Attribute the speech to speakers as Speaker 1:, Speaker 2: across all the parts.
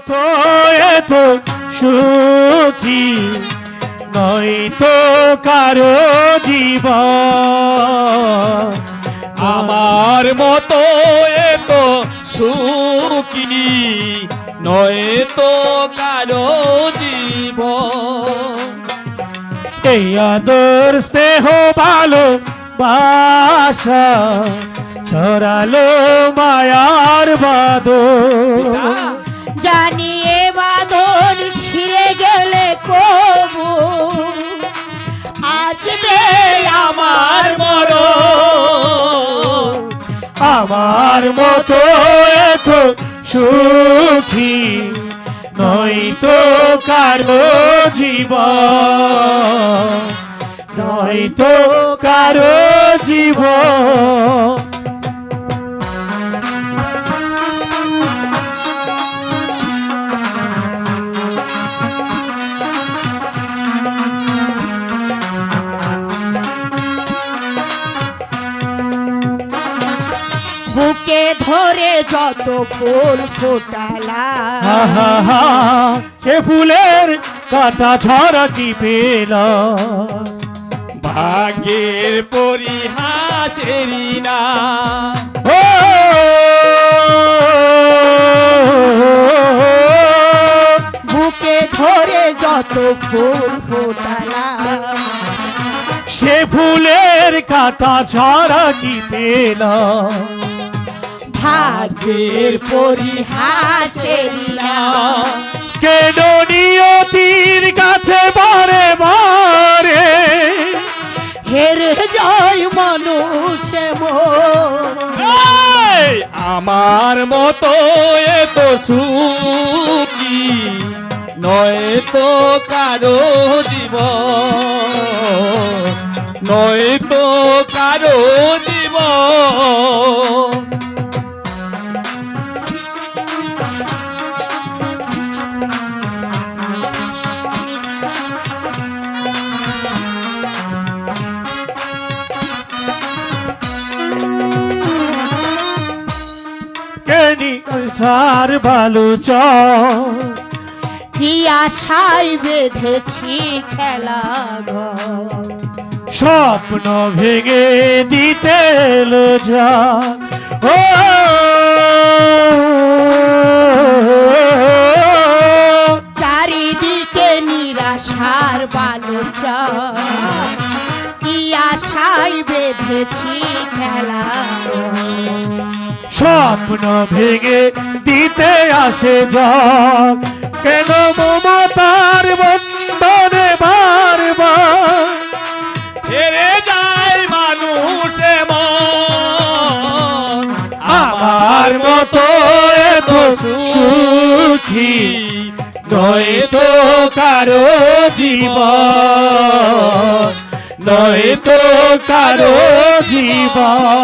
Speaker 1: মতো এত সুখী নয় তো কারও জীব
Speaker 2: আমার মতো এত সুখী নয় তো কারও জীব
Speaker 1: এই আদর স্নেহ ভালো বাসা ছড়ালো মায়ার বাদর
Speaker 2: আমার
Speaker 1: মতো এত সুখী নয় তো কারও জীব নয় তো কারও জীবন।
Speaker 3: ধরে যত ফুল ফোটালা
Speaker 1: হা হা হা সে ফুলের কাটা ছড়া কি পেলাম
Speaker 2: ভাগ্যের পরিহাসেরি না
Speaker 1: ও
Speaker 3: বুকে ধরে যত ফুল ফোটালা
Speaker 1: সে ফুলের কাটা ছড়া কি পেলাম
Speaker 3: ভাগ্যের পরিহাসেরি
Speaker 1: কেন নিয়তির কাছে বারে বারে
Speaker 3: হেরে যায় মানুষ মন
Speaker 2: আমার মতো এত সুখী নয় তো কারও জীব নয় তো কারও জীবন।
Speaker 1: সার বালু
Speaker 3: কি আশায় বেঁধেছি খেলা
Speaker 1: স্বপ্ন ভেঙে দিতে যা ও
Speaker 3: চারিদিকে নিরাশার বালুচা কি আশায় বেঁধেছি খেলা।
Speaker 1: স্বপ্ন ভেঙে দিতে আসে যা কেন মমতার বন্ধনে বারবার
Speaker 2: যায় মানুষ
Speaker 1: আমার মতো এত সুখী নয় তো কারও জীবন। নয় তো কারও জীবন।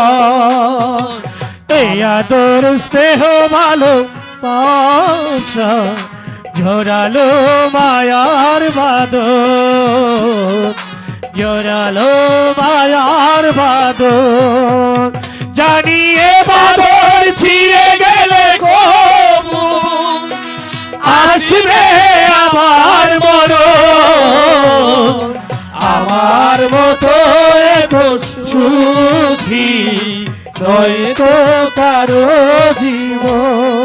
Speaker 1: আদর, স্নেহ ভালো পাশা ঝরালো মায়ার বাদর জোরালো মায়ার বাদর জানিয়ে বাদর ছিঁড়ে গেলে কবু, আসবে আমার মর আমার মতো সুখী নয় তো কারও জীবন